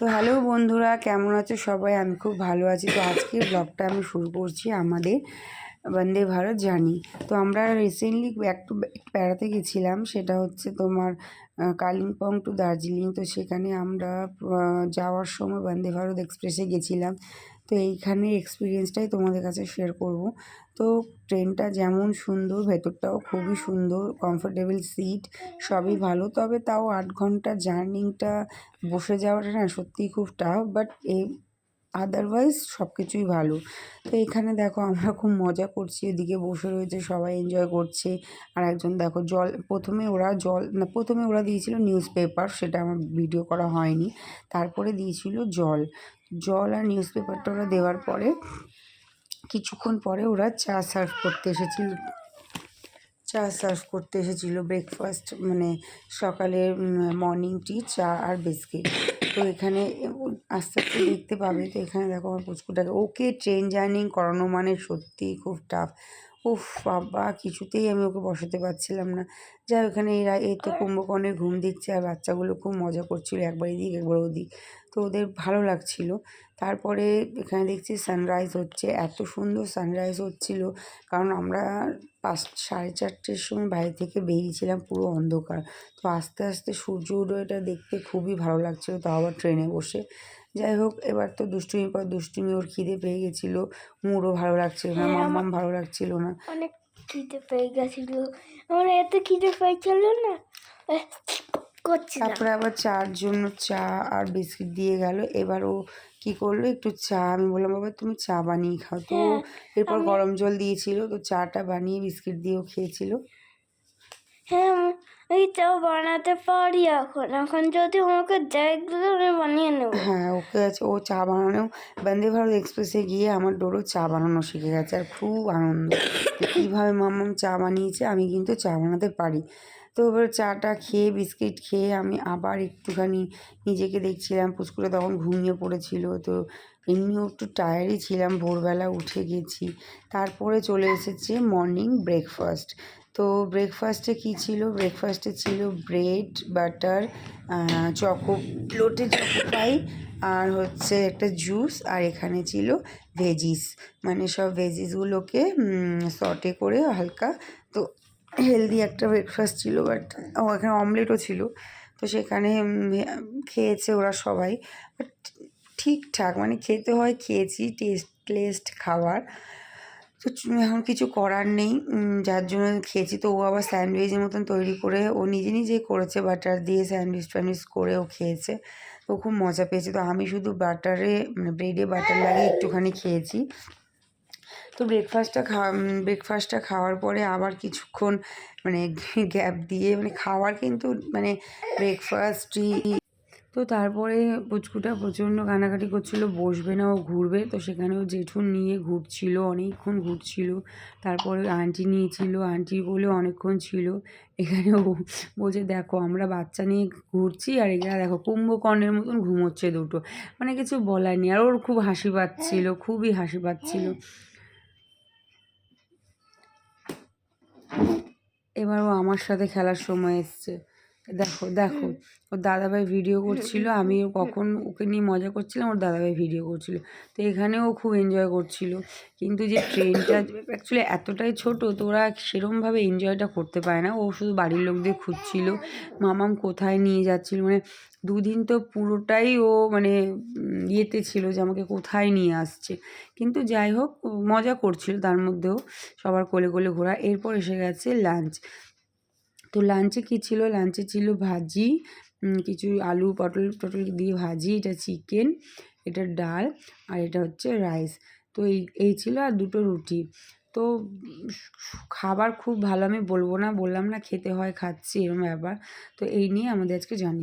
তো হ্যালো বন্ধুরা, কেমন আছো সবাই? আমি খুব ভালো আছি। তো আজকে ব্লগটা আমি শুরু করছি আমাদের বন্দে ভারত জার্নি। তো আমরা রিসেন্টলি একটু বেড়াতে গেছিলাম, সেটা হচ্ছে তোমার কালিম্পং টু দার্জিলিং। তো সেখানে আমরা যাওয়ার সময় বন্দে ভারত এক্সপ্রেসে গেছিলাম। তো এইখানে এক্সপিরিয়েন্সটাই তোমাদের কাছে শেয়ার করব। তো ট্রেনটা যেমন সুন্দর, ভেতরটাও খুবই সুন্দর কমফোর্টেবল সিট সবই ভালো। তবে তাও আট ঘণ্টা জার্নিংটা বসে যাওয়াটা না সত্যিই খুব টাফ বাট এই আদারওয়াইজ সব কিছুই ভালো। তো এখানে দেখো আমরা খুব মজা করছি, এদিকে বসে রয়েছে, সবাই এনজয় করছে। আর একজন দেখো জল, প্রথমে ওরা জল, না প্রথমে ওরা দিয়েছিল নিউজ পেপার সেটা আমার ভিডিও করা হয়নি। তারপরে দিয়েছিল জল। জল আর নিউজ পেপারটা ওরা দেওয়ার পরে, কিছুক্ষণ পরে ওরা চা সার্ভ করতে এসেছিল। চা সার্ভ করতে এসেছিল ব্রেকফাস্ট মানে সকালে মর্নিং টি চা আর বিস্কিট তো এখানে আস্তে আস্তে দেখতে পাবে তো এখানে দেখো আমার পুচকুটাকে, ওকে ট্রেন জার্নি করানো মানে সত্যিই খুব টাফ উফ বাবা কিছুতেই আমি ওকে বসাতে পারছিলাম না। হোক, এখানে এরা এই তো কুম্ভকর্ণের ঘুম দিচ্ছে আর বাচ্চাগুলো খুব মজা করছিল একবার এদিক একবার ওদিক। তো ওদের ভালো লাগছিল। তারপরে এখানে দেখছি সানরাইজ হচ্ছে এত সুন্দর সানরাইজ হচ্ছিল। কারণ আমরা পাঁচ সাড়ে চারটের সময় বাইরে থেকে বেরিয়েছিলাম পুরো অন্ধকার। তো আস্তে আস্তে সূর্য উদয়টা দেখতে খুবই ভালো লাগছিল তাও আবার ট্রেনে বসে। যাই হোক এবার তো দুষ্টুমির পর দুষ্টুমি ওর খিদে পেয়ে গেছিল। মুডও ভালো লাগছিল না হ্যাঁ, মাম্মাম ভালো লাগছিল না। অনেক খিদে পেয়ে গেছিল। আমার এত খিদে পেয়েছিল না। তারপরে আবার চার জন্য চা আর বিস্কিট দিয়ে গেল। এবার ও কি করল একটু চা আমি বললাম বাবা তুমি চা বানিয়ে খাও। তো হ্যাঁ, এরপর গরম জল দিয়েছিল তো চাটা বানিয়ে বিস্কিট দিয়েও খেয়েছিল। হ্যাঁ এই চাও বানাতে পারি এখন। এখন যদি আমাকে দেয় দিলে আমি বানিয়ে নেব। হ্যাঁ ওকে আছে ও চা বানানো বন্দে ভারত এক্সপ্রেসে গিয়ে আমার ডোরো চা বানানো শিখে গেছে আর খুব আনন্দ। কীভাবে মাম্মাম চা বানিয়েছে আমি কিন্তু চা বানাতে পারি। তো এবার চাটা খেয়ে, বিস্কিট খেয়ে আমি আবার একটুখানি নিজেকে দেখছিলাম। পুচকুটা তখন ঘুমিয়ে পড়েছিল, তো এমনিও একটু টায়ার্ডই ছিলাম। ভোরবেলা উঠে গেছি। তারপরে চলে এসেছে মর্নিং ব্রেকফাস্ট তো ব্রেকফাস্টে কী ছিল? ব্রেকফাস্টে ছিল bread butter choco Lotte choco pie আর হচ্ছে একটা জুস আর এখানে ছিল ভেজিস মানে সব ভেজিসগুলোকে সটে করে হালকা তো হেলদি একটা ব্রেকফাস্ট ছিল বাট ও এখানে অমলেটও ছিল। তো সেখানে খেয়েছে ওরা সবাই। বাট ঠিকঠাক মানে খেতে হয়, খেয়েছি টেস্টলেস্ট খাবার। তো এখন কিছু করার নেই যার জন্য খেয়েছি। তো ও আবার স্যান্ডউইচের মতন তৈরি করে, ও নিজে নিজেই করেছে বাটার দিয়ে স্যান্ডউইচ ফ্যান্ডউইচ করে ও খেয়েছে। তো খুব মজা পেয়েছে। তো আমি শুধু বাটারে মানে ব্রেডে বাটার লাগিয়ে একটুখানি খেয়েছি। তো ব্রেকফাস্টটা খাওয়া ব্রেকফাস্টটা খাওয়ার পরে আবার কিছুক্ষণ মানে গ্যাপ দিয়ে মানে খাওয়ার কিন্তু মানে ব্রেকফাস্টই তো তারপরে পুচকুটা প্রচণ্ড কানাকাটি করছিল, বসবে না, ও ঘুরবে। তো সেখানে ও জেঠুন নিয়ে ঘুরছিল, অনেকক্ষণ ঘুরছিল। তারপরে আন্টি নিয়েছিল আন্টি বলে অনেকক্ষণ ছিল। এখানে ও বলছে, দেখো, আমরা বাচ্চা নিয়ে ঘুরছি আর এখানে দেখো কুম্ভকর্ণের মতন ঘুমোচ্ছে দুটো। মানে কিছু বলার নেই। আর ওর খুব হাসি পাচ্ছিল, খুবই হাসি পাচ্ছিল। এবার ও আমার সাথে খেলার সময় এসছে। দেখো দেখো, ওর দাদাভাই ভিডিও করছিল আমিও কখন ওকে নিয়ে মজা করছিলাম, ওর দাদাভাই ভিডিও করছিল। তো এখানেও খুব এনজয় করছিল। কিন্তু যে ট্রেনটা অ্যাকচুয়ালি এতটাই ছোট, তো ওরা সেরমভাবে এনজয়টা করতে পারে না। ও শুধু বাড়ির লোকদের খুঁজছিল, মামাম কোথায় নিয়ে যাচ্ছিল? মানে দুদিন তো পুরোটাই ও মানে ইয়েতে ছিল যে আমাকে কোথায় নিয়ে আসছে। কিন্তু যাই হোক মজা করছিল তার মধ্যেও, সবার কোলে কোলে ঘোরা। এরপর এসে গেছে লাঞ্চ তো লাঞ্চে কী ছিল? লাঞ্চে ছিল ভাজি কিছু আলু, পটল টটল দিয়ে ভাজি, এটা চিকেন এটা ডাল, আর এটা হচ্ছে রাইস তো এই এই ছিল আর দুটো রুটি। তো খাবার খুব ভালো আমি বলব না, বললাম না খেতে হয়, খাচ্ছি এরকম ব্যাপার। তো এই নিয়ে আমাদের আজকে জানি